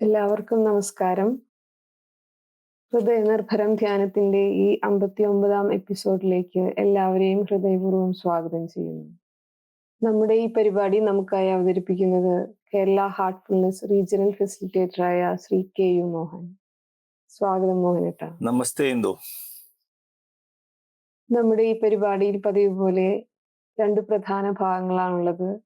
എല്ലാവർക്കും നമസ്കാരം. ഹൃദയനിർഭരം ധ്യാനത്തിന്റെ ഈ അമ്പത്തി ഒമ്പതാം എപ്പിസോഡിലേക്ക് എല്ലാവരെയും ഹൃദയപൂർവം സ്വാഗതം ചെയ്യുന്നു. നമ്മുടെ ഈ പരിപാടി നമുക്കായി അവതരിപ്പിക്കുന്നത് കേരള ഹാർട്ട്ഫുൾനെസ് റീജിയണൽ ഫെസിലിറ്റേറ്ററായ ശ്രീ കെ യു മോഹൻ. സ്വാഗതം മോഹനേട്ട. നമസ്തേ ഇന്ദു. നമ്മുടെ ഈ പരിപാടിയിൽ പതിവ് പോലെ രണ്ട് പ്രധാന ഭാഗങ്ങളാണുള്ളത്.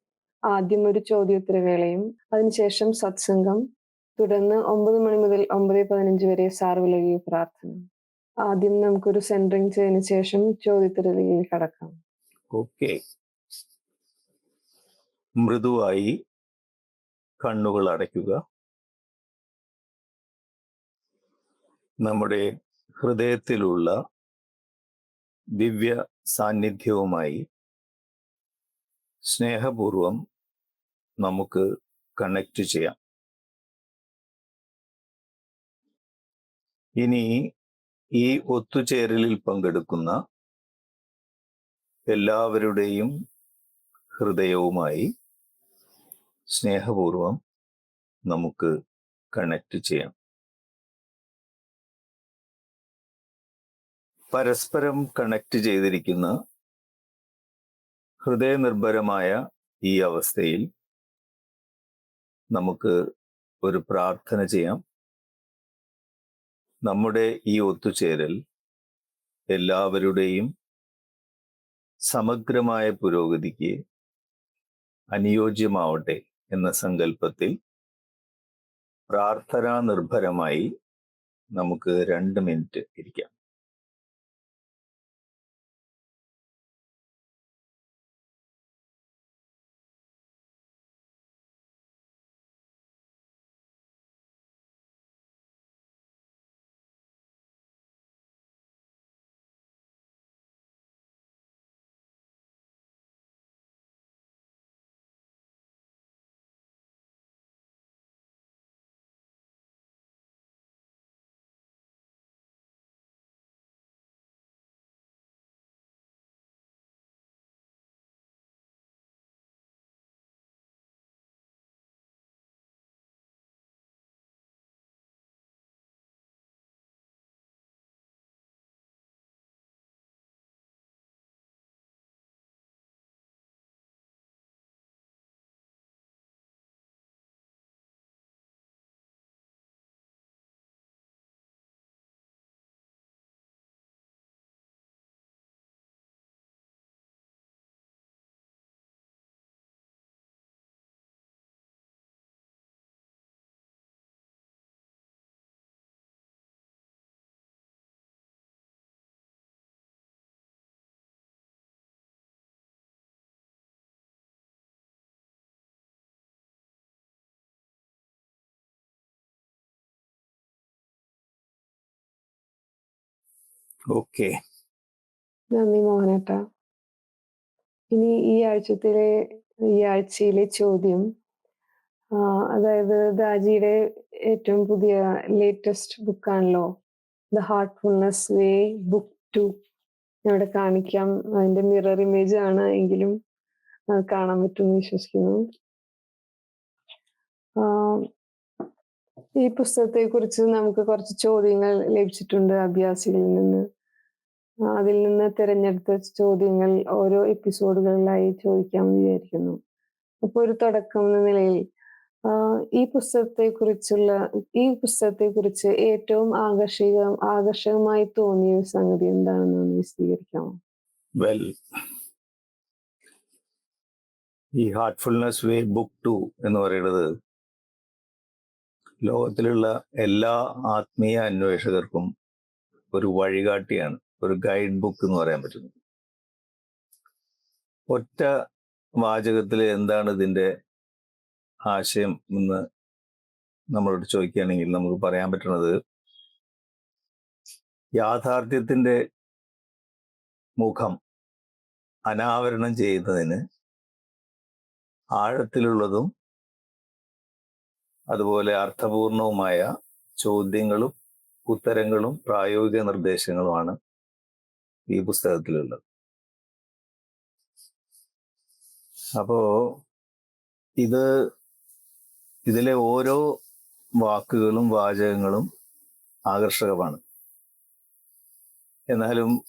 ആദ്യം ഒരു ചോദ്യോത്തരവേളയും അതിനുശേഷം സത്സംഗം തുടർന്ന് ഒമ്പത് മണി മുതൽ ഒമ്പത് പതിനഞ്ച് വരെ സാർവലകിയ പ്രാർത്ഥന. ആദ്യം നമുക്കൊരു സെൻട്രിങ് ചെയ്തതിനു ശേഷം ചോദ്യത്തിലേക്ക് കടക്കാം. ഓക്കെ. മൃദുവായി കണ്ണുകൾ അടയ്ക്കുക. നമ്മുടെ ഹൃദയത്തിലുള്ള ദിവ്യ സാന്നിധ്യവുമായി സ്നേഹപൂർവം നമുക്ക് കണക്ട് ചെയ്യാം. ഇനി ഈ ഒത്തുചേരലിൽ പങ്കെടുക്കുന്ന എല്ലാവരുടെയും ഹൃദയവുമായി സ്നേഹപൂർവം നമുക്ക് കണക്ട് ചെയ്യാം. പരസ്പരം കണക്ട് ചെയ്തിരിക്കുന്ന ഹൃദയനിർഭരമായ ഈ അവസ്ഥയിൽ നമുക്ക് ഒരു പ്രാർത്ഥന ചെയ്യാം. നമ്മുടെ ഈ ഒത്തുചേരൽ എല്ലാവരുടെയും സമഗ്രമായ പുരോഗതിക്ക് അനുയോജ്യമാവട്ടെ എന്ന സങ്കല്പത്തിൽ പ്രാർത്ഥനാ നിർഭരമായി നമുക്ക് രണ്ട് മിനിറ്റ് ഇരിക്കാം. ഓക്കെ. നന്ദി മോഹനേട്ട. ഇനി ഈ ആഴ്ചത്തിലെ ഈ ആഴ്ചയിലെ ചോദ്യം അതായത് ദാജിയുടെ ഏറ്റവും പുതിയ latest ബുക്കാണല്ലോ the heartfulness way book two ഇവിടെ കാണിക്കാം. അതിന്റെ മിറർ ഇമേജ് ആണ് എങ്കിലും കാണാൻ പറ്റുമെന്ന് വിശ്വസിക്കുന്നു ആ, ഈ പുസ്തകത്തെ കുറിച്ച് നമുക്ക് കുറച്ച് ചോദ്യങ്ങൾ ലഭിച്ചിട്ടുണ്ട് അഭ്യാസികളിൽ നിന്ന്. അതിൽ നിന്ന് തിരഞ്ഞെടുത്ത ചോദ്യങ്ങൾ ഓരോ എപ്പിസോഡുകളിലായി ചോദിക്കാൻ വിചാരിക്കുന്നു. അപ്പൊ ഒരു തുടക്കം എന്ന നിലയിൽ ഈ പുസ്തകത്തെ കുറിച്ചുള്ള ഈ പുസ്തകത്തെ കുറിച്ച് ഏറ്റവും ആകർഷിക ആകർഷകമായി തോന്നിയ ഒരു സംഗതി എന്താണെന്ന് ഒന്ന് വിശദീകരിക്കാമോ? വെൽ ഈ ഹാർട്ട്ഫുൾനെസ് വേ ബുക്ക് ടു എന്ന് പറയുന്നത് ലോകത്തിലുള്ള എല്ലാ ആത്മീയ അന്വേഷകർക്കും ഒരു വഴികാട്ടിയാണ് ഒരു ഗൈഡ് ബുക്ക് എന്ന് പറയാൻ പറ്റുന്നത്. ഒറ്റ വാചകത്തിൽ എന്താണ് ഇതിന്റെ ആശയം എന്ന് നമ്മളോട് ചോദിക്കുകയാണെങ്കിൽ നമുക്ക് പറയാൻ പറ്റുന്നത് യാഥാർത്ഥ്യത്തിന്റെ മുഖം അനാവരണം ചെയ്യുന്നതിന് ആഴത്തിലുള്ളതും അതുപോലെ അർത്ഥപൂർണവുമായ ചോദ്യങ്ങളും ഉത്തരങ്ങളും പ്രായോഗിക നിർദ്ദേശങ്ങളുമാണ് ഈ പുസ്തകത്തിലുള്ളത്. അപ്പോ ഇത് ഇതിലെ ഓരോ വാക്കുകളും വാചകങ്ങളും ആകർഷകമാണ്. എന്നാലും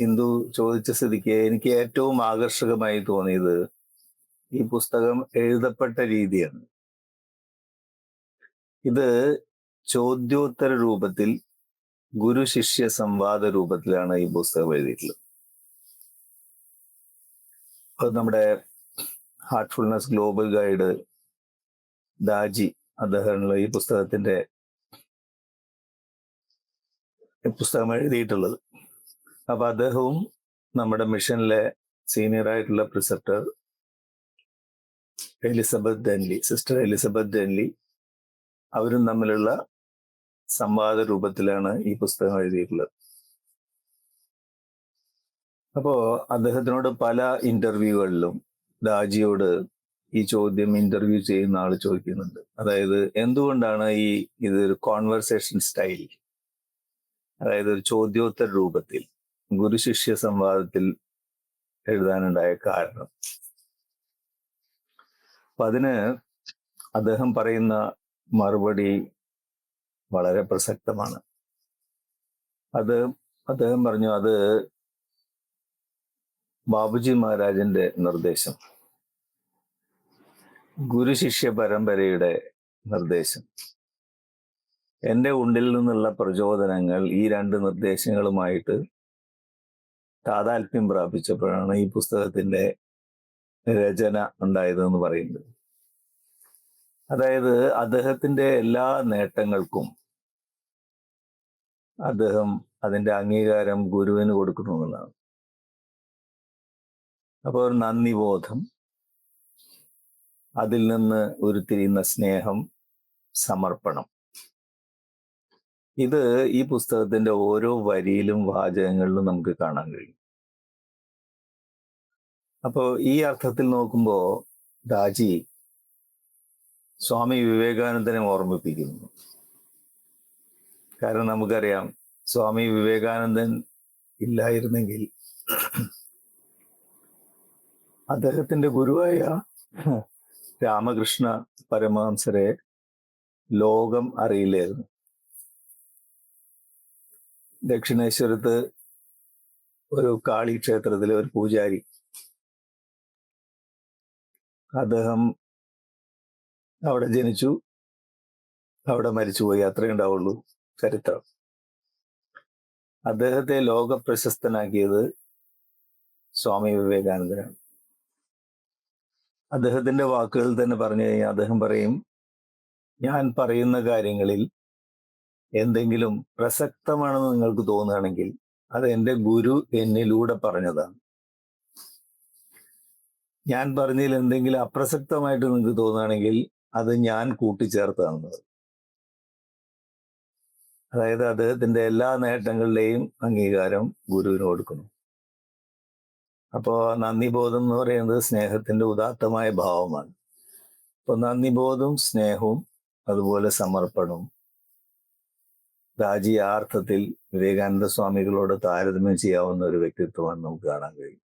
ഹിന്ദു ചോദിച്ച സ്ഥിതിക്ക് എനിക്ക് ഏറ്റവും ആകർഷകമായി തോന്നിയത് ഈ പുസ്തകം എഴുതപ്പെട്ട രീതിയാണ്. ഇത് ചോദ്യോത്തര രൂപത്തിൽ ഗുരു ശിഷ്യ സംവാദ രൂപത്തിലാണ് ഈ പുസ്തകം എഴുതിയിട്ടുള്ളത്. അത് നമ്മുടെ ഹാർട്ട്ഫുൾനെസ് ഗ്ലോബൽ ഗൈഡ് ദാജി അദ്ദേഹമുള്ള ഈ പുസ്തകത്തിന്റെ പുസ്തകം എഴുതിയിട്ടുള്ളത്. അപ്പൊ അദ്ദേഹവും നമ്മുടെ മിഷനിലെ സീനിയർ ആയിട്ടുള്ള preceptor Elizabeth Denley sister Elizabeth Denley അവരും തമ്മിലുള്ള സംവാദ രൂപത്തിലാണ് ഈ പുസ്തകം എഴുതിയിട്ടുള്ളത്. അപ്പോ അദ്ദേഹത്തിനോട് പല ഇന്റർവ്യൂകളിലും രാജിയോട് ഈ ചോദ്യം ഇന്റർവ്യൂ ചെയ്യുന്ന ആൾ ചോദിക്കുന്നുണ്ട്. അതായത് എന്തുകൊണ്ടാണ് ഈ ഇതൊരു കോൺവെർസേഷൻ സ്റ്റൈൽ അതായത് ഒരു ചോദ്യോത്തര രൂപത്തിൽ ഗുരു ശിഷ്യ സംവാദത്തിൽ എഴുതാനുണ്ടായ കാരണം. അപ്പൊ അതിന് അദ്ദേഹം പറയുന്ന മറുപടി വളരെ പ്രസക്തമാണ്. അത് അദ്ദേഹം പറഞ്ഞു അത് ബാബുജി മഹാരാജന്റെ നിർദ്ദേശം. ഗുരുശിഷ്യ പരമ്പരയുടെ നിർദ്ദേശം. എന്റെ ഉണ്ടിൽ നിന്നുള്ള പ്രചോദനങ്ങൾ ഈ രണ്ട് നിർദ്ദേശങ്ങളുമായിട്ട് താതാൽപ്യം പ്രാപിച്ചപ്പോഴാണ് ഈ പുസ്തകത്തിന്റെ രചന ഉണ്ടായതെന്ന് പറയുന്നത്. അതായത് അദ്ദേഹത്തിന്റെ എല്ലാ നേട്ടങ്ങൾക്കും അദ്ദേഹം അതിന്റെ അംഗീകാരം ഗുരുവിന് കൊടുക്കുന്നു എന്നാണ്. അപ്പോൾ ഒരു നന്ദി ബോധം അതിൽ നിന്ന് ഉരുത്തിരിയുന്ന സ്നേഹം സമർപ്പണം. ഇത് ഈ പുസ്തകത്തിന്റെ ഓരോ വരിയിലും വാചകങ്ങളിലും നമുക്ക് കാണാൻ കഴിയും. അപ്പോൾ ഈ അർത്ഥത്തിൽ നോക്കുമ്പോൾ ദാജി സ്വാമി വിവേകാനന്ദനെ ഓർമ്മിപ്പിക്കുന്നു. കാരണം നമുക്കറിയാം സ്വാമി വിവേകാനന്ദൻ ഇല്ലായിരുന്നെങ്കിൽ അദ്ദേഹത്തിന്റെ ഗുരുവായ രാമകൃഷ്ണ പരമഹംസരെ ലോകം അറിയില്ലായിരുന്നു. ദക്ഷിണേശ്വരത്ത് ഒരു കാളി ക്ഷേത്രത്തിലെ ഒരു പൂജാരി അദ്ദേഹം അവിടെ ജനിച്ചു. അവിടെ മരിച്ചുപോയി. അത്രേ ഉണ്ടാവുള്ളൂ ചരിത്രം. അദ്ദേഹത്തെ ലോക പ്രശസ്തനാക്കിയത് സ്വാമി വിവേകാനന്ദനാണ്. അദ്ദേഹത്തിന്റെ വാക്കുകൾ തന്നെ പറഞ്ഞു കഴിഞ്ഞാൽ അദ്ദേഹം പറയും ഞാൻ പറയുന്ന കാര്യങ്ങളിൽ എന്തെങ്കിലും പ്രസക്തമാണെന്ന് നിങ്ങൾക്ക് തോന്നുകയാണെങ്കിൽ അത് എന്റെ ഗുരു എന്നിലൂടെ പറഞ്ഞതാണ്. ഞാൻ പറഞ്ഞതിൽ എന്തെങ്കിലും അപ്രസക്തമായിട്ട് നിങ്ങൾക്ക് തോന്നുകയാണെങ്കിൽ അത് ഞാൻ കൂട്ടിച്ചേർത്തതാണ് അതായത് അദ്ദേഹത്തിന്റെ എല്ലാ നേട്ടങ്ങളുടെയും അംഗീകാരം ഗുരുവിന് കൊടുക്കുന്നു. അപ്പോൾ നന്ദിബോധം എന്ന് പറയുന്നത് സ്നേഹത്തിന്റെ ഉദാത്തമായ ഭാവമാണ്. അപ്പോൾ നന്ദിബോധവും സ്നേഹവും അതുപോലെ സമർപ്പണവും രാജി ആർത്ഥത്തിൽ വിവേകാനന്ദ സ്വാമികളോട് താരതമ്യം ചെയ്യാവുന്ന ഒരു വ്യക്തിത്വമാണ് നമുക്ക് കാണാൻ കഴിയും.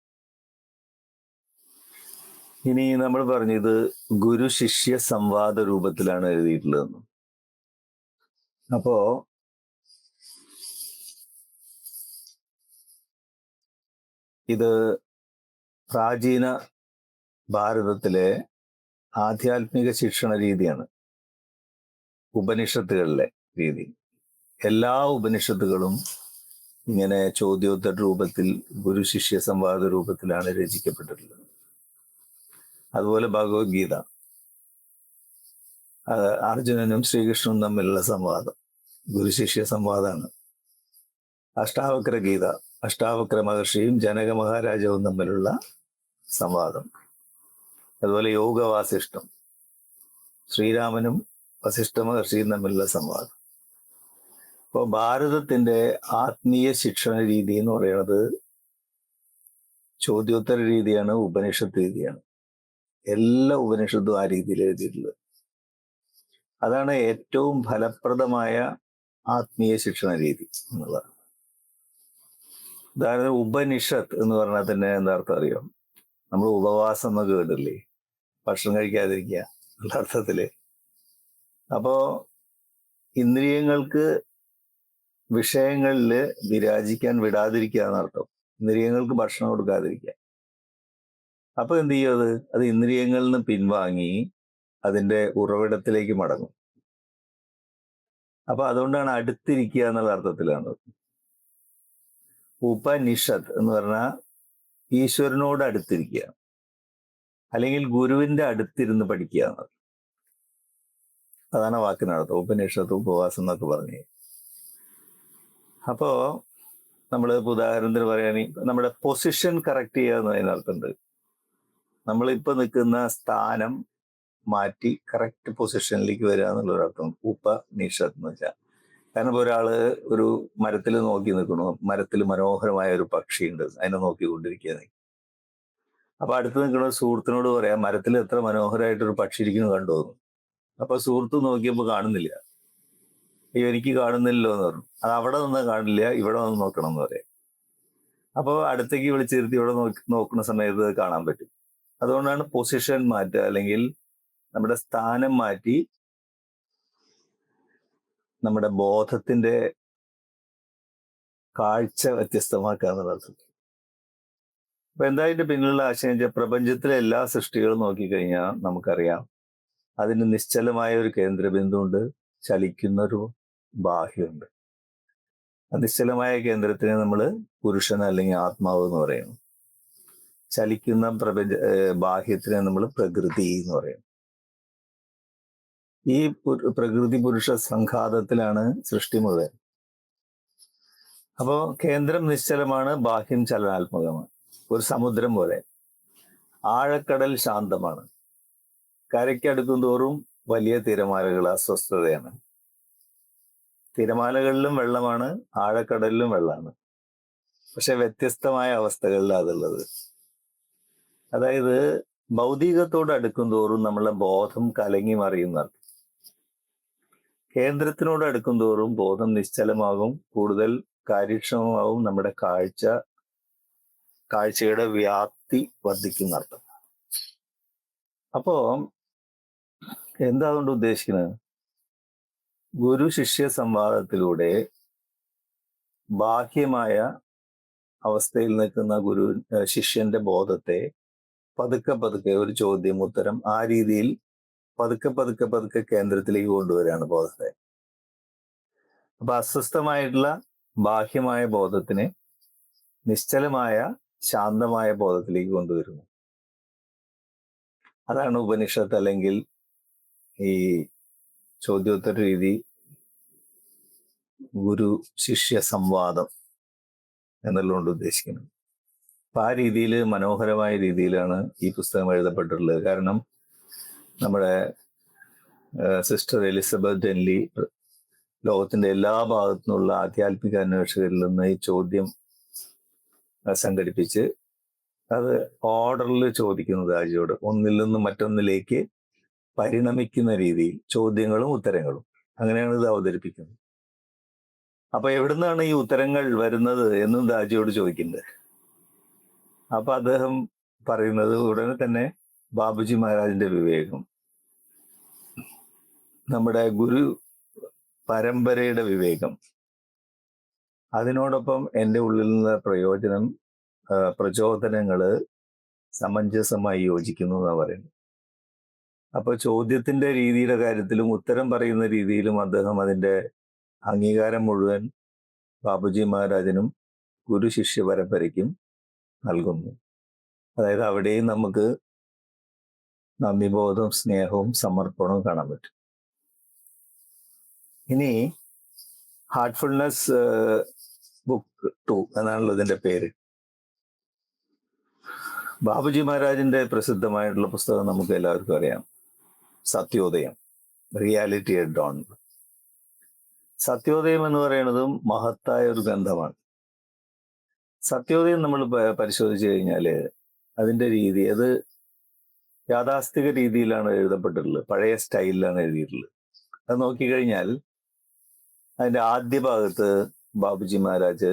ഇനി നമ്മൾ പറഞ്ഞു ഇത് ഗുരു ശിഷ്യ സംവാദ രൂപത്തിലാണ് എഴുതിയിട്ടുള്ളതെന്ന് അപ്പോ ഇത് പ്രാചീന ഭാരതത്തിലെ ആധ്യാത്മിക ശിക്ഷണ രീതിയാണ്. ഉപനിഷത്തുകളിലെ രീതി. എല്ലാ ഉപനിഷത്തുകളും ഇങ്ങനെ ചോദ്യോത്തര രൂപത്തിൽ ഗുരു ശിഷ്യ സംവാദ രൂപത്തിലാണ് രചിക്കപ്പെട്ടിട്ടുള്ളത്. അതുപോലെ ഭഗവത്ഗീത. അത് അർജുനനും ശ്രീകൃഷ്ണനും തമ്മിലുള്ള സംവാദം. ഗുരുശിഷ്യ സംവാദമാണ് അഷ്ടാവക്ര ഗീത അഷ്ടാവക്ര മഹർഷിയും ജനക മഹാരാജാവും തമ്മിലുള്ള സംവാദം. അതുപോലെ യോഗ വാസിഷ്ഠം ശ്രീരാമനും വസിഷ്ഠ മഹർഷിയും തമ്മിലുള്ള സംവാദം. അപ്പോൾ ഭാരതത്തിന്റെ ആത്മീയ ശിക്ഷണ രീതി എന്ന് പറയുന്നത് ചോദ്യോത്തര രീതിയാണ് ഉപനിഷത്ത് രീതിയാണ്. എല്ലാ ഉപനിഷത്തും ആ രീതിയിൽ എഴുതിയിട്ടുള്ളത്. അതാണ് ഏറ്റവും ഫലപ്രദമായ ആത്മീയ ശിക്ഷണ രീതി എന്നുള്ളത്. ഉദാഹരണം ഉപനിഷത്ത് എന്ന് പറഞ്ഞാൽ തന്നെ എന്താ അർത്ഥം അറിയാം? നമ്മൾ ഉപവാസം എന്നൊക്കെ കേട്ടില്ലേ ഭക്ഷണം കഴിക്കാതിരിക്കുക എന്നുള്ള അർത്ഥത്തിൽ. അപ്പോ ഇന്ദ്രിയങ്ങൾക്ക് വിഷയങ്ങളിൽ വിരാജിക്കാൻ വിടാതിരിക്കുക എന്നർത്ഥം ഇന്ദ്രിയങ്ങൾക്ക് ഭക്ഷണം കൊടുക്കാതിരിക്കുക. അപ്പൊ എന്ത് ചെയ്യും അത്? അത് ഇന്ദ്രിയങ്ങളിൽ നിന്ന് പിൻവാങ്ങി അതിന്റെ ഉറവിടത്തിലേക്ക് മടങ്ങും. അപ്പൊ അതുകൊണ്ടാണ് അടുത്തിരിക്കുക എന്നുള്ള അർത്ഥത്തിലാണ് ഉപനിഷത്ത് എന്ന് പറഞ്ഞാൽ ഈശ്വരനോട് അടുത്തിരിക്കുക. അല്ലെങ്കിൽ ഗുരുവിന്റെ അടുത്തിരുന്ന് പഠിക്കുക എന്നത്. അതാണ് വാക്കിനർത്ഥം ഉപനിഷത്ത് ഉപവാസം എന്നൊക്കെ പറഞ്ഞു. അപ്പോ നമ്മൾ ഉദാഹരണത്തിന് പറയുകയാണെങ്കിൽ നമ്മുടെ പൊസിഷൻ കറക്റ്റ് ചെയ്യുക എന്നതിനർത്ഥമുണ്ട് നമ്മളിപ്പോ നിൽക്കുന്ന സ്ഥാനം മാറ്റി കറക്റ്റ് പൊസിഷനിലേക്ക് വരിക എന്നുള്ളൊരർത്ഥം ഉപനിഷത്ത് എന്ന് വെച്ചാൽ കാരണം ഇപ്പോൾ ഒരാൾ ഒരു മരത്തിൽ നോക്കി നിൽക്കണു മരത്തിൽ മനോഹരമായ ഒരു പക്ഷിയുണ്ട്. അതിനെ നോക്കിക്കൊണ്ടിരിക്കുക അപ്പൊ അടുത്ത് നിൽക്കുന്ന സുഹൃത്തിനോട് പറയാം മരത്തിൽ എത്ര മനോഹരമായിട്ടൊരു പക്ഷി ഇരിക്കുന്നു കണ്ടു തോന്നു അപ്പൊ സുഹൃത്ത് നോക്കിയപ്പോൾ കാണുന്നില്ല. അയ്യോ എനിക്ക് കാണുന്നില്ലല്ലോ എന്ന് പറഞ്ഞു. അത് അവിടെ നിന്ന് കാണില്ല ഇവിടെ വന്ന് നോക്കണം എന്ന് പറയാം. അപ്പോൾ അടുത്തേക്ക് വിളിച്ചിരുത്തി ഇവിടെ നോക്കി നോക്കുന്ന സമയത്ത് കാണാൻ പറ്റും. അതുകൊണ്ടാണ് പൊസിഷൻ മാറ്റുക അല്ലെങ്കിൽ നമ്മുടെ സ്ഥാനം മാറ്റി നമ്മുടെ ബോധത്തിന്റെ കാഴ്ച വ്യത്യസ്തമാക്കുക എന്നുള്ളത് അപ്പൊ എന്താ ഇതിന്റെ പിന്നിലുള്ള ആശയം വെച്ചാൽ പ്രപഞ്ചത്തിലെ എല്ലാ സൃഷ്ടികളും നോക്കിക്കഴിഞ്ഞാൽ നമുക്കറിയാം അതിന് നിശ്ചലമായ ഒരു കേന്ദ്രബിന്ദു ഉണ്ട് ചലിക്കുന്ന ഒരു ബാഹ്യമുണ്ട് നിശ്ചലമായ കേന്ദ്രത്തിനെ നമ്മൾ പുരുഷൻ അല്ലെങ്കിൽ ആത്മാവ് എന്ന് പറയുന്നു. ചലിക്കുന്ന പ്രപഞ്ച ബാഹ്യത്തിനെ നമ്മൾ പ്രകൃതി എന്ന് പറയും. ഈ പ്രകൃതി പുരുഷ സംഘാതത്തിലാണ് സൃഷ്ടി മുഴുവൻ അപ്പോ കേന്ദ്രം നിശ്ചലമാണ് ബാഹ്യം ചലനാത്മകമാണ്. ഒരു സമുദ്രം പോലെ. ആഴക്കടൽ ശാന്തമാണ്. കരയ്ക്കടുക്കും തോറും വലിയ തിരമാലകൾ അസ്വസ്ഥതയാണ്. തിരമാലകളിലും വെള്ളമാണ് ആഴക്കടലിലും വെള്ളമാണ്. പക്ഷെ വ്യത്യസ്തമായ അവസ്ഥകളിലാണ് അതുള്ളത്. അതായത് ഭൗതികത്തോട് അടുക്കും തോറും നമ്മളെ ബോധം കലങ്ങി മറിയുന്നതാണ് കേന്ദ്രത്തിനോട് അടുക്കും തോറും ബോധം നിശ്ചലമാകും. കൂടുതൽ കാര്യക്ഷമമാകും നമ്മുടെ കാഴ്ച കാഴ്ചയുടെ വ്യാപ്തി വർദ്ധിക്കുന്നർത്ഥം അപ്പോ എന്താ അതുകൊണ്ട് ഉദ്ദേശിക്കുന്നത്? ഗുരു ശിഷ്യ സംവാദത്തിലൂടെ ബാഹ്യമായ അവസ്ഥയിൽ നിൽക്കുന്ന ഗുരു ശിഷ്യന്റെ ബോധത്തെ പതുക്കെ പതുക്കെ ഒരു ചോദ്യം ഉത്തരം ആ രീതിയിൽ പതുക്കെ പതുക്കെ പതുക്കെ കേന്ദ്രത്തിലേക്ക് കൊണ്ടുവരികയാണ് ബോധത്തെ. അപ്പൊ അസ്വസ്ഥമായിട്ടുള്ള ബാഹ്യമായ ബോധത്തിനെ നിശ്ചലമായ ശാന്തമായ ബോധത്തിലേക്ക് കൊണ്ടുവരുന്നു. അതാണ് ഉപനിഷത്ത് അല്ലെങ്കിൽ ഈ ചോദ്യോത്തര രീതി ഗുരു ശിഷ്യ സംവാദം എന്നുള്ളതുകൊണ്ട് ഉദ്ദേശിക്കുന്നത്. അപ്പൊ ആ രീതിയിൽ മനോഹരമായ രീതിയിലാണ് ഈ പുസ്തകം എഴുതപ്പെട്ടിട്ടുള്ളത്. കാരണം നമ്മുടെ സിസ്റ്റർ എലിസബത്ത് ഡെൻലി ലോകത്തിന്റെ എല്ലാ ഭാഗത്തു നിന്നുള്ള ആധ്യാത്മിക അന്വേഷകരിൽ നിന്ന് ഈ ചോദ്യം സംഘടിപ്പിച്ച് അത് ഓർഡറിൽ ചോദിക്കുന്നത് രാജ്യോട് ഒന്നിൽ നിന്ന് മറ്റൊന്നിലേക്ക് പരിണമിക്കുന്ന രീതിയിൽ ചോദ്യങ്ങളും ഉത്തരങ്ങളും. അങ്ങനെയാണ് ഇത് അവതരിപ്പിക്കുന്നത്. അപ്പൊ എവിടുന്നാണ് ഈ ഉത്തരങ്ങൾ വരുന്നത് എന്നും ദാജിയോട് ചോദിക്കുന്നത് അപ്പൊ അദ്ദേഹം പറയുന്നത് ഉടനെ തന്നെ ബാബുജി മഹാരാജിന്റെ വിവേകം. നമ്മുടെ ഗുരു പരമ്പരയുടെ വിവേകം. അതിനോടൊപ്പം എന്റെ ഉള്ളിൽ നിന്ന് പ്രയോജനം പ്രചോദനങ്ങൾ സമഞ്ജസമായി യോജിക്കുന്നു എന്നാണ് പറയുന്നത്. അപ്പൊ ചോദ്യത്തിന്റെ രീതിയുടെ കാര്യത്തിലും ഉത്തരം പറയുന്ന രീതിയിലും അദ്ദേഹം അതിന്റെ അംഗീകാരം മുഴുവൻ ബാബുജി മഹാരാജനും ഗുരു ശിഷ്യ പരമ്പരയ്ക്കും നൽകുന്നു. അതായത് അവിടെയും നമുക്ക് നന്ദിബോധവും സ്നേഹവും സമർപ്പണവും കാണാൻ പറ്റും. ഇനി ഹാർട്ട്ഫുൾനെസ് ബുക്ക് ടു എന്നാണല്ലോ ഇതിന്റെ പേര്. ബാബുജി മഹാരാജിന്റെ പ്രസിദ്ധമായിട്ടുള്ള പുസ്തകം നമുക്ക് എല്ലാവർക്കും അറിയാം. സത്യോദയം റിയാലിറ്റി എഡ് ഡോൺ സത്യോദയം എന്ന് പറയുന്നതും മഹത്തായ ഒരു ഗ്രന്ഥമാണ്. സത്യോദയം നമ്മൾ പരിശോധിച്ച് കഴിഞ്ഞാൽ അതിന്റെ രീതി അത് യാഥാസ്ഥിക രീതിയിലാണ് എഴുതപ്പെട്ടിട്ടുള്ളത് പഴയ സ്റ്റൈലിലാണ് എഴുതിയിട്ടുള്ളത്. അത് നോക്കിക്കഴിഞ്ഞാൽ അതിന്റെ ആദ്യ ഭാഗത്ത് ബാബുജി മഹാരാജ്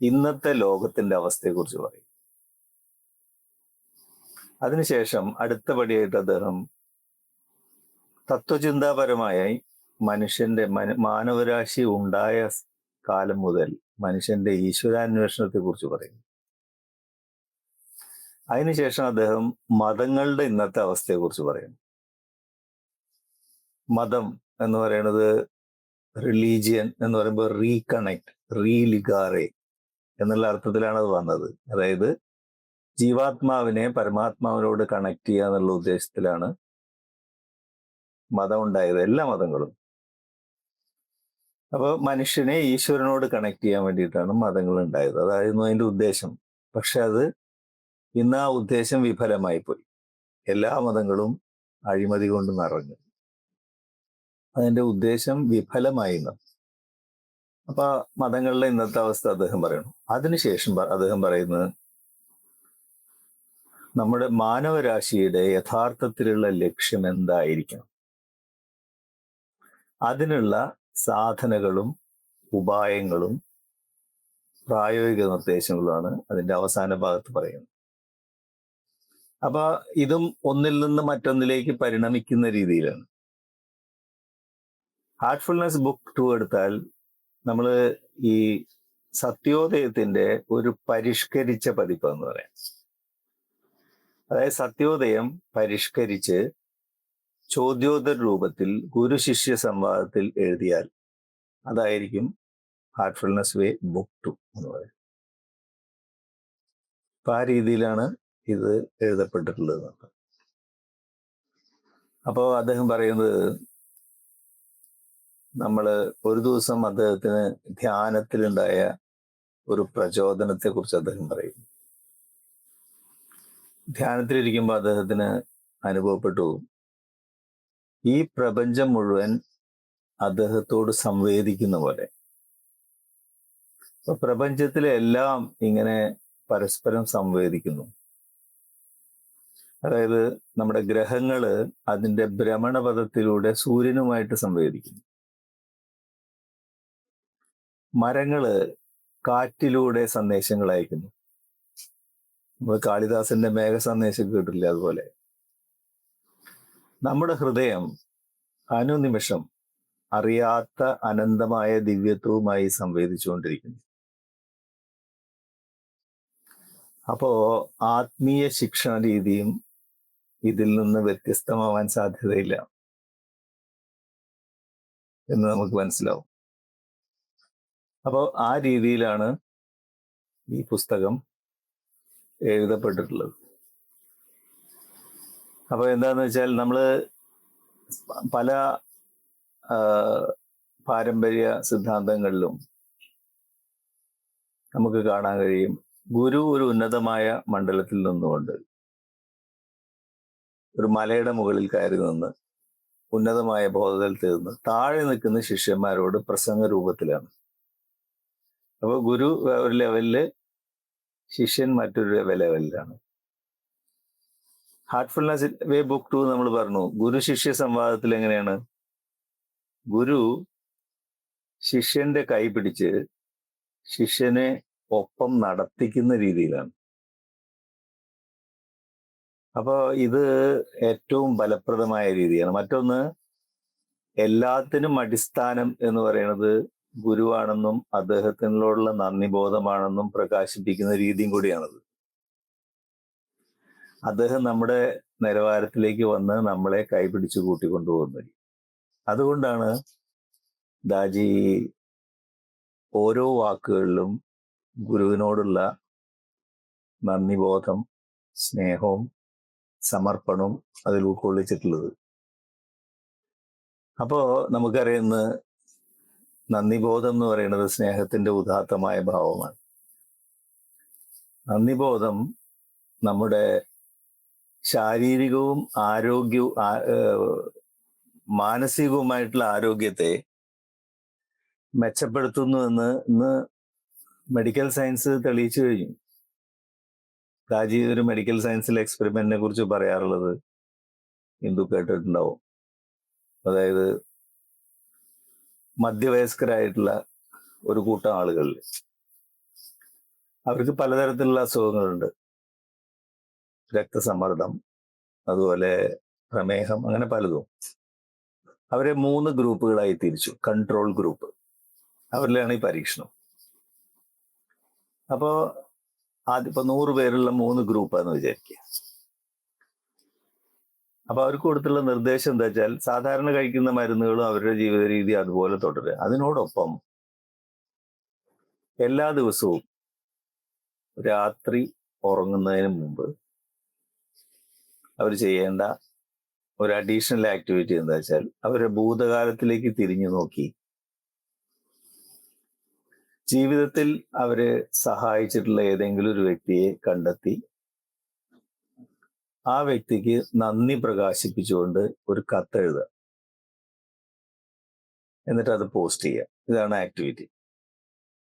ഇന്നത്തെ ലോകത്തിന്റെ അവസ്ഥയെക്കുറിച്ച് പറയും. അതിനുശേഷം അടുത്ത പടിയായിട്ട് അദ്ദേഹം തത്വചിന്താപരമായി മനുഷ്യന്റെ മന- മാനവരാശി ഉണ്ടായ കാലം മുതൽ മനുഷ്യന്റെ ഈശ്വരാന്വേഷണത്തെ കുറിച്ച് പറയുന്നു അതിനുശേഷം അദ്ദേഹം മതങ്ങളുടെ ഇന്നത്തെ അവസ്ഥയെ കുറിച്ച് പറയുന്നു. മതം എന്ന് പറയുന്നത് റിലീജിയൻ എന്ന് പറയുമ്പോൾ റീകണക്ട് റീലിഗാറെ എന്നുള്ള അർത്ഥത്തിലാണ് അത് വന്നത്. അതായത് ജീവാത്മാവിനെ പരമാത്മാവിനോട് കണക്ട് ചെയ്യുക എന്നുള്ള ഉദ്ദേശത്തിലാണ് മതം ഉണ്ടായത് എല്ലാ മതങ്ങളും അപ്പോൾ മനുഷ്യനെ ഈശ്വരനോട് കണക്ട് ചെയ്യാൻ വേണ്ടിയിട്ടാണ് മതങ്ങൾ ഉണ്ടായത്. അതായിരുന്നു അതിന്റെ ഉദ്ദേശം. പക്ഷെ അത് ഇന്ന് ആ ഉദ്ദേശം വിഫലമായി പോയി എല്ലാ മതങ്ങളും അഴിമതി കൊണ്ട് നിറഞ്ഞു. അതിന്റെ ഉദ്ദേശം വിഫലമായി അപ്പൊ മതങ്ങളിലെ ഇന്നത്തെ അവസ്ഥ അദ്ദേഹം പറയണം. അതിനുശേഷം അദ്ദേഹം പറയുന്നത് നമ്മുടെ മാനവരാശിയുടെ യഥാർത്ഥത്തിലുള്ള ലക്ഷ്യം എന്തായിരിക്കണം? അതിനുള്ള സാധനകളും ഉപായങ്ങളും പ്രായോഗിക നിർദ്ദേശങ്ങളുമാണ് അതിന്റെ അവസാന ഭാഗത്ത് പറയുന്നത്. അപ്പൊ ഇതും ഒന്നിൽ നിന്ന് മറ്റൊന്നിലേക്ക് പരിണമിക്കുന്ന രീതിയിലാണ്. ഹാർട്ട്ഫുൾനെസ് ബുക്ക് ടു എടുത്താൽ നമ്മൾ ഈ സത്യോദയത്തിന്റെ ഒരു പരിഷ്കരിച്ച പതിപ്പ് എന്ന് പറയാം. അതായത് സത്യോദയം പരിഷ്കരിച്ച് ചോദ്യോത്തര രൂപത്തിൽ ഗുരു ശിഷ്യ സംവാദത്തിൽ എഴുതിയാൽ അതായിരിക്കും ഹാർട്ട്ഫുൾനെസ് വേ ബുക്ക് ടു എന്ന് പറയുന്നത്. അപ്പൊ ആ രീതിയിലാണ് ഇത് എഴുതപ്പെട്ടിട്ടുള്ളത്. അപ്പോൾ അദ്ദേഹം പറയുന്നത് നമ്മൾ ഒരു ദിവസം അദ്ദേഹത്തിന് ധ്യാനത്തിലുണ്ടായ ഒരു പ്രചോദനത്തെ കുറിച്ച് അദ്ദേഹം പറയും ധ്യാനത്തിലിരിക്കുമ്പോൾ അദ്ദേഹത്തിന് അനുഭവപ്പെട്ടു. ഈ പ്രപഞ്ചം മുഴുവൻ അദ്ദേഹത്തോട് സംവേദിക്കുന്ന പോലെ. പ്രപഞ്ചത്തിലെ എല്ലാം ഇങ്ങനെ പരസ്പരം സംവേദിക്കുന്നു. അതായത് നമ്മുടെ ഗ്രഹങ്ങൾ അതിന്റെ ഭ്രമണപഥത്തിലൂടെ സൂര്യനുമായിട്ട് സംവേദിക്കുന്നു. മരങ്ങൾ കാറ്റിലൂടെ സന്ദേശങ്ങൾ അയക്കുന്നു. നമ്മൾ കാളിദാസന്റെ മേഘ സന്ദേശം കേട്ടില്ല അതുപോലെ? നമ്മുടെ ഹൃദയം അനുനിമിഷം അറിയാത്ത അനന്തമായ ദിവ്യത്വവുമായി സംവേദിച്ചുകൊണ്ടിരിക്കുന്നു. അപ്പോ ആത്മീയ ശിക്ഷണ രീതിയും ഇതിൽ നിന്ന് വ്യത്യസ്തമാവാൻ സാധ്യതയില്ല. എന്ന് നമുക്ക് മനസ്സിലാവും. അപ്പോൾ ആ രീതിയിലാണ് ഈ പുസ്തകം എഴുതപ്പെട്ടിട്ടുള്ളത്. അപ്പോൾ എന്താന്ന് വെച്ചാൽ നമ്മൾ പല പാരമ്പര്യ സിദ്ധാന്തങ്ങളിലും നമുക്ക് കാണാൻ കഴിയും. ഗുരു ഒരു ഉന്നതമായ മണ്ഡലത്തിൽ നിന്നുകൊണ്ട് ഒരു മലയുടെ മുകളിൽ കയറി നിന്ന് ഉന്നതമായ ബോധതലത്തിൽ നിന്ന് താഴെ നിൽക്കുന്ന ശിഷ്യന്മാരോട് പ്രസംഗ രൂപത്തിലാണ്. അപ്പോൾ ഗുരു ഒരു ലെവലിൽ ശിഷ്യൻ മറ്റൊരു ലെവലിലാണ് ഹാർട്ട്ഫുൾനെസ് വേ ബുക്ക് ടു നമ്മൾ പറഞ്ഞു. ഗുരു ശിഷ്യ സംവാദത്തിൽ എങ്ങനെയാണ്? ഗുരു ശിഷ്യന്റെ കൈ പിടിച്ച് ശിഷ്യനെ ഒപ്പം നടത്തിക്കുന്ന രീതിയിലാണ്. അപ്പോൾ ഇത് ഏറ്റവും ഫലപ്രദമായ രീതിയാണ്. മറ്റൊന്ന് എല്ലാത്തിനും അടിസ്ഥാനം എന്ന് പറയുന്നത് ഗുരുവാണെന്നും അദ്ദേഹത്തിനോടുള്ള നന്ദിബോധമാണെന്നും പ്രകാശിപ്പിക്കുന്ന രീതിയും കൂടിയാണത്. അദ്ദേഹം നമ്മുടെ നിലവാരത്തിലേക്ക് വന്ന് നമ്മളെ കൈപിടിച്ച് കൂട്ടിക്കൊണ്ടുപോകുന്നത്. അതുകൊണ്ടാണ് ദാജി ഓരോ വാക്കുകളിലും ഗുരുവിനോടുള്ള നന്ദിബോധം സ്നേഹവും സമർപ്പണവും അതിൽ ഉൾക്കൊള്ളിച്ചിട്ടുള്ളത്. അപ്പോ നമുക്കറിയുന്ന നന്ദിബോധം എന്ന് പറയുന്നത് സ്നേഹത്തിന്റെ ഉദാത്തമായ ഭാവമാണ്. നന്ദിബോധം നമ്മുടെ ശാരീരികവും ആരോഗ്യവും മാനസികവുമായിട്ടുള്ള ആരോഗ്യത്തെ മെച്ചപ്പെടുത്തുന്നു എന്ന് ഇന്ന് മെഡിക്കൽ സയൻസ് തെളിയിച്ചു കഴിഞ്ഞു. രാജീവ് ഒരു മെഡിക്കൽ സയൻസിലെ എക്സ്പെരിമെന്റിനെ കുറിച്ച് പറയാറുള്ളത് ഹിന്ദു കേട്ടിട്ടുണ്ടാവും. അതായത് മധ്യവയസ്കരായിട്ടുള്ള ഒരു കൂട്ടം ആളുകളിൽ അവർക്ക് പലതരത്തിലുള്ള അസുഖങ്ങളുണ്ട്. രക്തസമ്മർദ്ദം അതുപോലെ പ്രമേഹം അങ്ങനെ പലതും. അവരെ മൂന്ന് ഗ്രൂപ്പുകളായി തിരിച്ചു. കൺട്രോൾ ഗ്രൂപ്പ് അവരിലാണ് ഈ പരീക്ഷണം. അപ്പോ ആദ്യം നൂറ് പേരുള്ള മൂന്ന് ഗ്രൂപ്പാന്ന് വിചാരിക്കുക. അപ്പൊ അവർക്ക് കൊടുത്തുള്ള നിർദ്ദേശം എന്താ വെച്ചാൽ സാധാരണ കഴിക്കുന്ന മരുന്നുകളും അവരുടെ ജീവിത രീതി അതുപോലെ തുടരുക. അതിനോടൊപ്പം എല്ലാ ദിവസവും രാത്രി ഉറങ്ങുന്നതിന് മുമ്പ് അവർ ചെയ്യേണ്ട ഒരു അഡീഷണൽ ആക്ടിവിറ്റി എന്താ വെച്ചാൽ അവരെ ഭൂതകാലത്തിലേക്ക് തിരിഞ്ഞു നോക്കി. ജീവിതത്തിൽ അവരെ സഹായിച്ചിട്ടുള്ള ഏതെങ്കിലും ഒരു വ്യക്തിയെ കണ്ടെത്തി. ആ വ്യക്തിക്ക് നന്ദി പ്രകാശിപ്പിച്ചുകൊണ്ട് ഒരു കത്ത് എഴുതുക. എന്നിട്ട് അത് പോസ്റ്റ് ചെയ്യുക. ഇതാണ് ആക്ടിവിറ്റി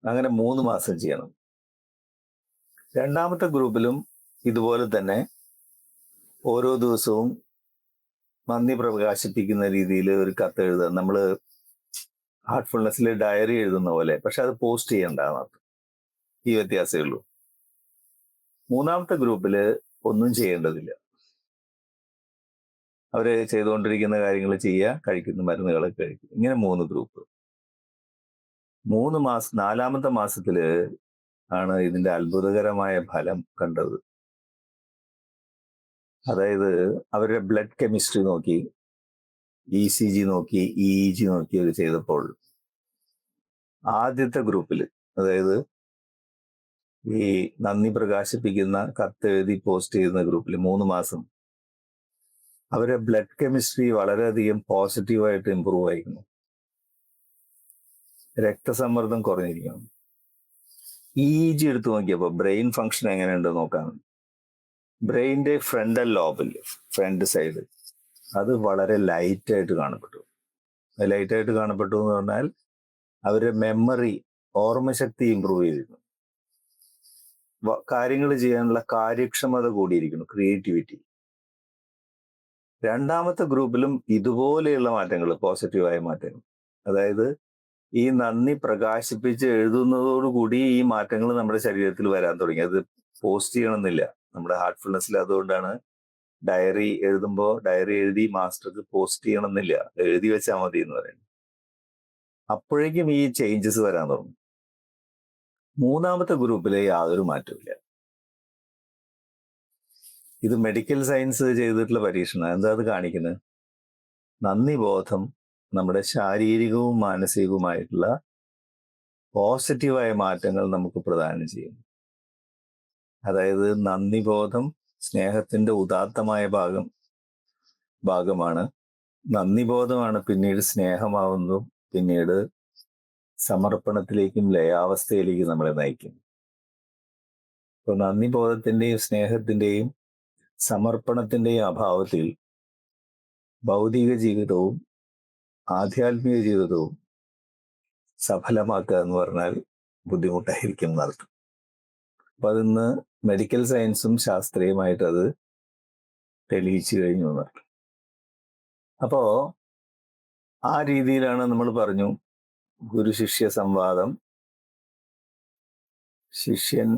അങ്ങനെ മൂന്ന് മാസം ചെയ്യണം. രണ്ടാമത്തെ ഗ്രൂപ്പിലും ഇതുപോലെ തന്നെ ഓരോ ദിവസവും നന്ദി പ്രകാശിപ്പിക്കുന്ന രീതിയിൽ ഒരു കത്ത് എഴുതുക. നമ്മൾ ഹാർട്ട്ഫുൾനെസ്സിൽ ഡയറി എഴുതുന്ന പോലെ. പക്ഷെ അത് പോസ്റ്റ് ചെയ്യണ്ടെന്ന് ഈ വ്യത്യാസമേ ഉള്ളൂ. മൂന്നാമത്തെ ഗ്രൂപ്പിൽ ഒന്നും ചെയ്യേണ്ടതില്ല. അവർ ചെയ്തുകൊണ്ടിരിക്കുന്ന കാര്യങ്ങൾ ചെയ്യുക കഴിക്കുന്ന മരുന്നുകളൊക്കെ കഴിക്കും ഇങ്ങനെ മൂന്ന് ഗ്രൂപ്പ് മൂന്ന് മാസം നാലാമത്തെ മാസത്തിൽ ആണ് ഇതിന്റെ അത്ഭുതകരമായ ഫലം കണ്ടത്. അതായത് അവരുടെ ബ്ലഡ് കെമിസ്ട്രി നോക്കി ഇ സി ജി നോക്കി ഇ ജി നോക്കി അത് ചെയ്തപ്പോൾ ആദ്യത്തെ ഗ്രൂപ്പിൽ അതായത് ഈ നന്ദി പ്രകാശിപ്പിക്കുന്ന കത്ത് എഴുതി പോസ്റ്റ് ചെയ്യുന്ന ഗ്രൂപ്പിൽ മൂന്ന് മാസം അവരെ ബ്ലഡ് കെമിസ്ട്രി വളരെയധികം പോസിറ്റീവായിട്ട് ഇമ്പ്രൂവ് ആയിരിക്കുന്നു രക്തസമ്മർദ്ദം കുറഞ്ഞിരിക്കുന്നു. ഇ ജി എടുത്തു നോക്കിയപ്പോൾ ബ്രെയിൻ ഫങ്ഷൻ എങ്ങനെയുണ്ട് നോക്കാൻ ബ്രെയിന്റെ ഫ്രണ്ടൽ ലോബിൽ ഫ്രണ്ട് സൈഡ്. അത് വളരെ ലൈറ്റായിട്ട് കാണപ്പെട്ടു. ലൈറ്റായിട്ട് കാണപ്പെട്ടു എന്ന് പറഞ്ഞാൽ അവരുടെ മെമ്മറി ഓർമ്മശക്തി ഇമ്പ്രൂവ് ചെയ്തിരുന്നു. കാര്യങ്ങൾ ചെയ്യാനുള്ള കാര്യക്ഷമത കൂടിയിരിക്കുന്നു ക്രിയേറ്റിവിറ്റി. രണ്ടാമത്തെ ഗ്രൂപ്പിലും ഇതുപോലെയുള്ള മാറ്റങ്ങൾ പോസിറ്റീവായ മാറ്റങ്ങൾ. അതായത് ഈ നന്ദി പ്രകാശിപ്പിച്ച് എഴുതുന്നതോടുകൂടി ഈ മാറ്റങ്ങൾ നമ്മുടെ ശരീരത്തിൽ വരാൻ തുടങ്ങി. അത് പോസ്റ്റ് ചെയ്യണമെന്നില്ല. നമ്മുടെ ഹാർട്ട്ഫുൾനെസ്സിൽ അതുകൊണ്ടാണ് ഡയറി എഴുതുമ്പോൾ ഡയറി എഴുതി മാസ്റ്റർക്ക് പോസ്റ്റ് ചെയ്യണമെന്നില്ല. എഴുതി വെച്ചാൽ മതി എന്ന് പറയുന്നത്. അപ്പോഴേക്കും ഈ ചേഞ്ചസ് വരാൻ തുടങ്ങും. മൂന്നാമത്തെ ഗ്രൂപ്പിലെ യാതൊരു മാറ്റമില്ല ഇത് മെഡിക്കൽ സയൻസ് ചെയ്തിട്ടുള്ള പരീക്ഷണം എന്താ അത് കാണിക്കുന്നത് നന്ദി ബോധം നമ്മുടെ ശാരീരികവും മാനസികവുമായിട്ടുള്ള പോസിറ്റീവായ മാറ്റങ്ങൾ നമുക്ക് പ്രദാനം ചെയ്യും. അതായത് നന്ദി ബോധം സ്നേഹത്തിന്റെ ഉദാത്തമായ ഭാഗം ഭാഗമാണ്. നന്ദി ബോധമാണ് പിന്നീട് സ്നേഹമാവുന്നതും പിന്നീട് സമർപ്പണത്തിലേക്കും ലയാവസ്ഥയിലേക്കും നമ്മളെ നയിക്കും. നന്ദി ബോധത്തിന്റെയും സ്നേഹത്തിന്റെയും സമർപ്പണത്തിന്റെയും അഭാവത്തിൽ ഭൗതിക ജീവിതവും ആധ്യാത്മിക ജീവിതവും സഫലമാക്കുക എന്ന് പറഞ്ഞാൽ ബുദ്ധിമുട്ടായിരിക്കും നടത്തും അപ്പൊ അതിന്ന് മെഡിക്കൽ സയൻസും ശാസ്ത്രീയമായിട്ട് അത് തെളിയിച്ചു കഴിഞ്ഞു എന്നർത്ഥം അപ്പോ ആ രീതിയിലാണ് നമ്മൾ പറഞ്ഞു ഗുരു ശിഷ്യ സംവാദം. ശിഷ്യൻ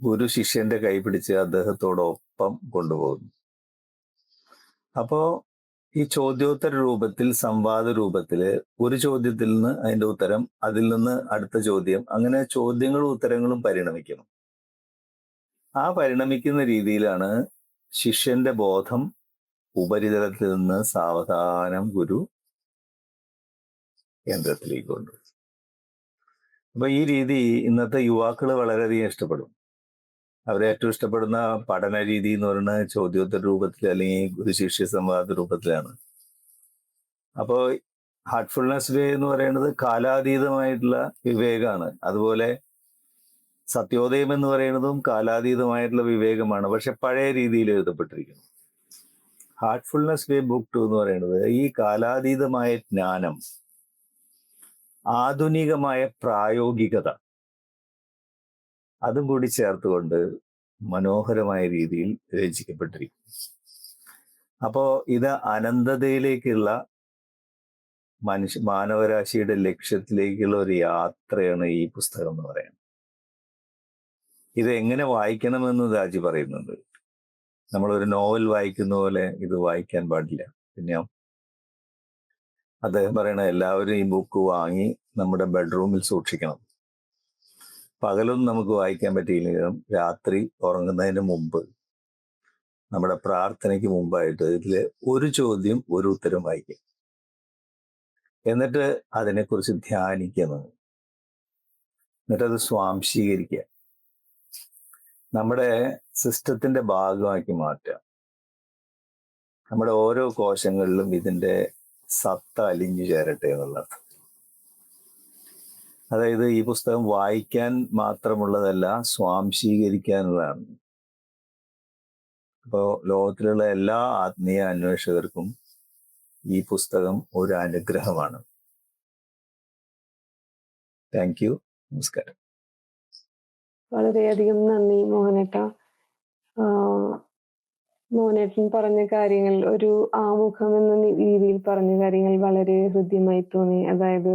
ഗുരു ശിഷ്യന്റെ കൈ പിടിച്ച് അദ്ദേഹത്തോടൊപ്പം കൊണ്ടുപോകുന്നു. അപ്പോ ഈ ചോദ്യോത്തര രൂപത്തിൽ സംവാദ രൂപത്തിൽ ഒരു ചോദ്യത്തിൽ നിന്ന് അതിന്റെ ഉത്തരം അതിൽ നിന്ന് അടുത്ത ചോദ്യം അങ്ങനെ ചോദ്യങ്ങളും ഉത്തരങ്ങളും പരിണമിക്കണം ആ പരിണമിക്കുന്ന രീതിയിലാണ് ശിഷ്യന്റെ ബോധം ഉപരിതലത്തിൽ നിന്ന് സാവധാനം ഗുരു കേന്ദ്രത്തിലേക്ക് കൊണ്ടുവരും അപ്പൊ ഈ രീതി ഇന്നത്തെ യുവാക്കൾ വളരെയധികം ഇഷ്ടപ്പെടും. അവരെ ഏറ്റവും ഇഷ്ടപ്പെടുന്ന പഠന രീതി എന്ന് പറയുന്നത് ചോദ്യോത്തര രൂപത്തിൽ അല്ലെങ്കിൽ ഗുരു ശിഷ്യ സംവാദ രൂപത്തിലാണ്. അപ്പോൾ ഹാർട്ട്ഫുൾനെസ് വേ എന്ന് പറയുന്നത് കാലാതീതമായിട്ടുള്ള വിവേകമാണ് അതുപോലെ സത്യോദയം എന്ന് പറയുന്നതും കാലാതീതമായിട്ടുള്ള വിവേകമാണ്. പക്ഷെ പഴയ രീതിയിൽ എഴുതപ്പെട്ടിരിക്കുന്നു. ഹാർട്ട്ഫുൾനെസ് വേ ബുക്ക് ടു എന്ന് പറയുന്നത് ഈ കാലാതീതമായ ജ്ഞാനം ആധുനികമായ പ്രായോഗികത അതും കൂടി ചേർത്തുകൊണ്ട് മനോഹരമായ രീതിയിൽ രചിക്കപ്പെട്ടിരിക്കും അപ്പോ ഇത് അനന്തതയിലേക്കുള്ള മനുഷ്യ മാനവരാശിയുടെ ലക്ഷ്യത്തിലേക്കുള്ള ഒരു യാത്രയാണ് ഈ പുസ്തകം എന്ന് പറയുന്നത്. ഇത് എങ്ങനെ വായിക്കണമെന്ന് രാജി പറയുന്നുണ്ട്. നമ്മൾ ഒരു നോവൽ വായിക്കുന്ന പോലെ ഇത് വായിക്കാൻ പാടില്ല. പിന്നെ അദ്ദേഹം പറയണ എല്ലാവരും ഈ ബുക്ക് വാങ്ങി നമ്മുടെ ബെഡ്റൂമിൽ സൂക്ഷിക്കണം. പകലും നമുക്ക് വായിക്കാൻ പറ്റിയില്ലെങ്കിലും രാത്രി ഉറങ്ങുന്നതിന് മുമ്പ്. നമ്മുടെ പ്രാർത്ഥനയ്ക്ക് മുമ്പായിട്ട് ഇതിൽ ഒരു ചോദ്യം ഒരു ഉത്തരം വായിക്കും. എന്നിട്ട് അതിനെക്കുറിച്ച് ധ്യാനിക്കുന്നത് എന്നിട്ടത് സ്വാംശീകരിക്കുക. നമ്മുടെ സിസ്റ്റത്തിന്റെ ഭാഗമാക്കി മാറ്റുക. നമ്മുടെ ഓരോ കോശങ്ങളിലും ഇതിന്റെ സത്ത അലിഞ്ഞു ചേരട്ടെ എന്നുള്ളത്. അതായത് ഈ പുസ്തകം വായിക്കാൻ മാത്രമുള്ളതല്ല സ്വാംശീകരിക്കാനുള്ളതാണ്. അപ്പോൾ ലോകത്തിലുള്ള എല്ലാ ആത്മീയ അന്വേഷകർക്കും ഈ പുസ്തകം ഒരു അനുഗ്രഹമാണ്. Thank you. നമസ്കാരം. വളരെയധികം നന്ദി മോഹനേട്ട. മോഹനേട്ടൻ പറഞ്ഞ കാര്യങ്ങൾ ഒരു ആമുഖം എന്ന രീതിയിൽ പറഞ്ഞ കാര്യങ്ങൾ വളരെ ഹൃദ്യമായി തോന്നി. അതായത്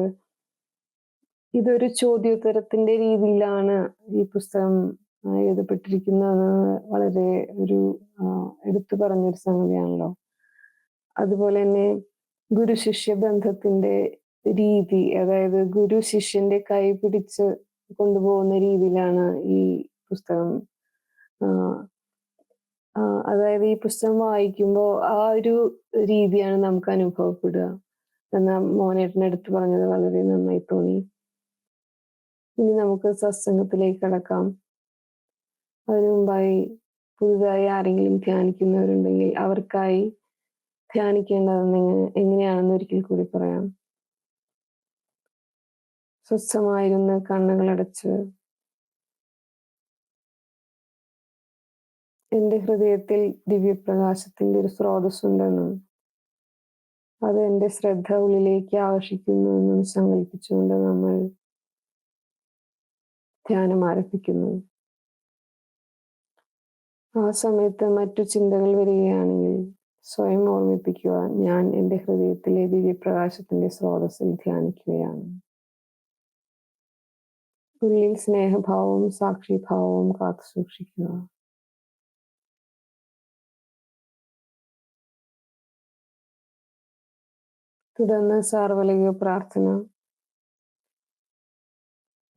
ഇതൊരു ചോദ്യോത്തരത്തിന്റെ രീതിയിലാണ് ഈ പുസ്തകം എഴുതപ്പെട്ടിരിക്കുന്നത് വളരെ ഒരു എടുത്തു പറഞ്ഞൊരു സംഗതിയാണല്ലോ. അതുപോലെ തന്നെ ഗുരു ശിഷ്യ ബന്ധത്തിന്റെ രീതി അതായത് ഗുരു ശിഷ്യന്റെ കൈ പിടിച്ച് കൊണ്ടുപോകുന്ന രീതിയിലാണ് ഈ പുസ്തകം അതായത് ഈ പുസ്തകം വായിക്കുമ്പോൾ ആ ഒരു രീതിയാണ് നമുക്ക് അനുഭവപ്പെടുക. എന്ന മോനേട്ടനടുത്ത് പറഞ്ഞത് വളരെ നന്നായി തോന്നി. ഇനി നമുക്ക് സത്സംഗത്തിലേക്ക് കടക്കാം. അതിനു മുമ്പായി പുതുതായി ആരെങ്കിലും ധ്യാനിക്കുന്നവരുണ്ടെങ്കിൽ അവർക്കായി ധ്യാനിക്കേണ്ടതെന്ന് എങ്ങനെ എങ്ങനെയാണെന്ന് ഒരിക്കൽ കൂടി പറയാം. സ്വസ്ഥമായിരുന്ന് കണ്ണുകളടച്ച് എന്റെ ഹൃദയത്തിൽ ദിവ്യപ്രകാശത്തിന്റെ ഒരു സ്രോതസ്സുണ്ടെന്നും അത് എന്റെ ശ്രദ്ധ ഉള്ളിലേക്ക് ആകർഷിക്കുന്നു എന്നും സങ്കല്പിച്ചുകൊണ്ട് നമ്മൾ ധ്യാനം ആരംഭിക്കുന്നു. ആ സമയത്ത് മറ്റു ചിന്തകൾ വരികയാണെങ്കിൽ സ്വയം ഓർമ്മിപ്പിക്കുക ഞാൻ എന്റെ ഹൃദയത്തിലെ ദിവ്യപ്രകാശത്തിന്റെ സ്രോതസ്സിൽ ധ്യാനിക്കുകയാണ്. ഉള്ളിൽ സ്നേഹഭാവവും സാക്ഷിഭാവവും കാത്തു സൂക്ഷിക്കുക തുടർന്ന് സാർവലിക പ്രാർത്ഥന.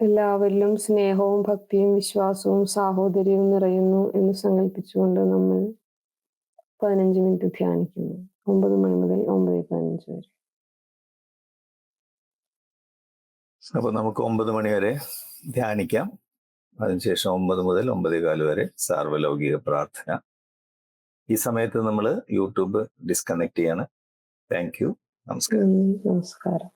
എല്ലാവരിലും സ്നേഹവും ഭക്തിയും വിശ്വാസവും സാഹോദര്യവും നിറയുന്നു എന്ന് സങ്കല്പിച്ചുകൊണ്ട് നമ്മൾ പതിനഞ്ച് മിനിറ്റ് ധ്യാനിക്കുന്നു. ഒമ്പത് മണി മുതൽ ഒമ്പത് പതിനഞ്ച് വരെ. അപ്പൊ നമുക്ക് ഒമ്പത് മണി വരെ ധ്യാനിക്കാം. അതിനുശേഷം ഒമ്പത് മുതൽ ഒമ്പത് കാൽ വരെ സാർവലൗകിക പ്രാർത്ഥന. ഈ സമയത്ത് നമ്മൾ യൂട്യൂബ് ഡിസ്കണക്ട് ചെയ്യാണ്. Thank you. നമസ്കാരം. നമസ്കാരം.